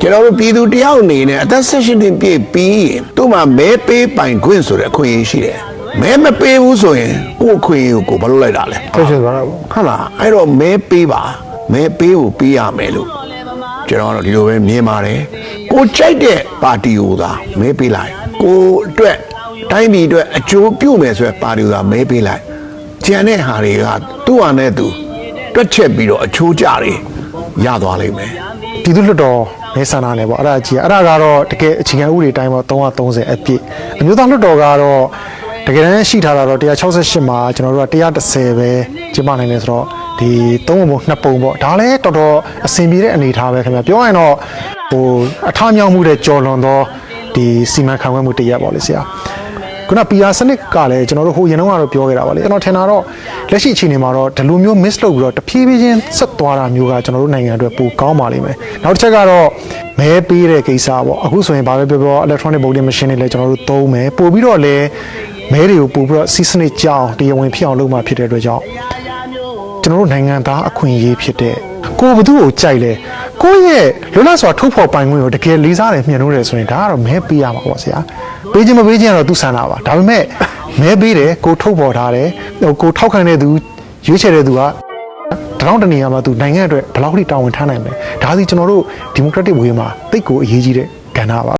ကျွန်တော်တို့ပြည်သူတယောက်အနေနဲ့အသက်16နှစ်ပြည့်ပြီးရင်သူ့မှာမဲပေးပိုင်ခွင့်ဆိုတဲ့အခွင့်အရေးရှိတယ်မဲမပေးဘူးဆိုရင်ကိုယ့်အခွင့်အရေးကိုကိုယ်ဘာလုပ်လိုက်တာလဲဖြစ်ဖြစ်သွားတာပေါ့ဟုတ်လားအဲ့တော့မဲပေးပါမဲပေးကိုပေးရမယ်လို့ကျွန်တော်ကတော့ဒီလိုပဲမြင်ပါတယ်ကိုကြိုက်တဲ့ပါတီကိုသာမဲပေးလိုက်ကိုအတွက်တိုင်းပြည်အတွက်အကျိုးပြုမယ်ဆိုတဲ့ပါတီကိုသာမဲပေးလိုက်ကျန်တဲ့ဟာတွေကသူ့ဟာနဲ့သူတွက်ချက်ပြီးတော့အချိုးကြတွေ ရသွားလိမ့်မယ်ပြည်သူ့လွှတ်တော်မဲဆန္ဒနယ်ပေါ့အဲ့ဒါကြီးအဲ့ဒါကတော့တကယ်အခြေခံဥပဒေတိုင်းပေါ့330အပြည့်အမျိုးသားလွှတ်တော်ကတော့တကယ်တမ်းရှိထားတာတော့168မှာကျွန်တော်တို့က130ပဲကျင်းပနိုင်တယ်ဆိုတော့ဒီ3ပုံပုံ2ပုံပေါ့ဒါလည်းတော်တော်အဆင်ပြေတဲ့အနေအထားပဲခင်ဗျပြောရရင်တော့ဟိုအထားမြောက်မှုတဲ့ကြော်လွန်သောဒီစီမံခန့်ခွဲမှုတစ်ရပ်ပေါ့လေဆရာ ခုန PR စနစ်ကလည်းကျွန်တော်တို့ဟိုရင်တော့ကတော့ပြောခဲ့တာပါလေကျွန်တော်ထင်တာတော့လက်ရှိအခြေအနေမှာတော့ဒီလိုမျိုး miss လုပ်ပြီးတော့တဖြည်းဖြည်းချင်းဆက်သွားတာမျိုးကကျွန်တော်တို့နိုင်ငံအတွက်ပိုကောင်းပါလိမ့်မယ်နောက်တစ်ချက်ကတော့မဲပေးတဲ့ကိစ္စပေါ့အခုဆိုရင်ဘာပဲပြောပြော electronic voting machine တွေလည်းကျွန်တော်တို့သုံးမယ်ပို့ပြီးတော့လည်းမဲတွေကိုပို့ပြီးတော့စီးစနစ်ကြောင်းတရားဝင်ဖြစ်အောင်လုပ်မှဖြစ်တဲ့အတွက်ကြောင့်ကျွန်တော်တို့နိုင်ငံသားအခွင့်အရေးဖြစ်တဲ့ကိုယ်ဘသူ့ကိုကြိုက်လဲ ကိုယ့်ရဲ့လွတ်လပ်စွာထုတ်ဖော်ပိုင်ခွင့်ကိုတကယ်လေးစားတယ်မြင်လို့တယ်ဆိုရင်ဒါကတော့မဲပေးရမှာပေါ့ဆရာပေးခြင်းမပေးခြင်းကတော့သူဆန္ဒပါဒါပေမဲ့မဲပေးတယ်ကိုထုတ်ဖော်ထားတယ်ဟိုကိုထောက်ခံတဲ့သူရွေးချယ်တဲ့သူကတရောင်းတနေရာမှာသူနိုင်ငံအတွက်ဘယ်လောက်ထိတာဝန်ထမ်းနိုင်မလဲဒါစီကျွန်တော်တို့ဒီမိုကရက်တစ်ဝေးမှာတိတ်ကိုအရေးကြီးတဲ့ကဏ္ဍပါ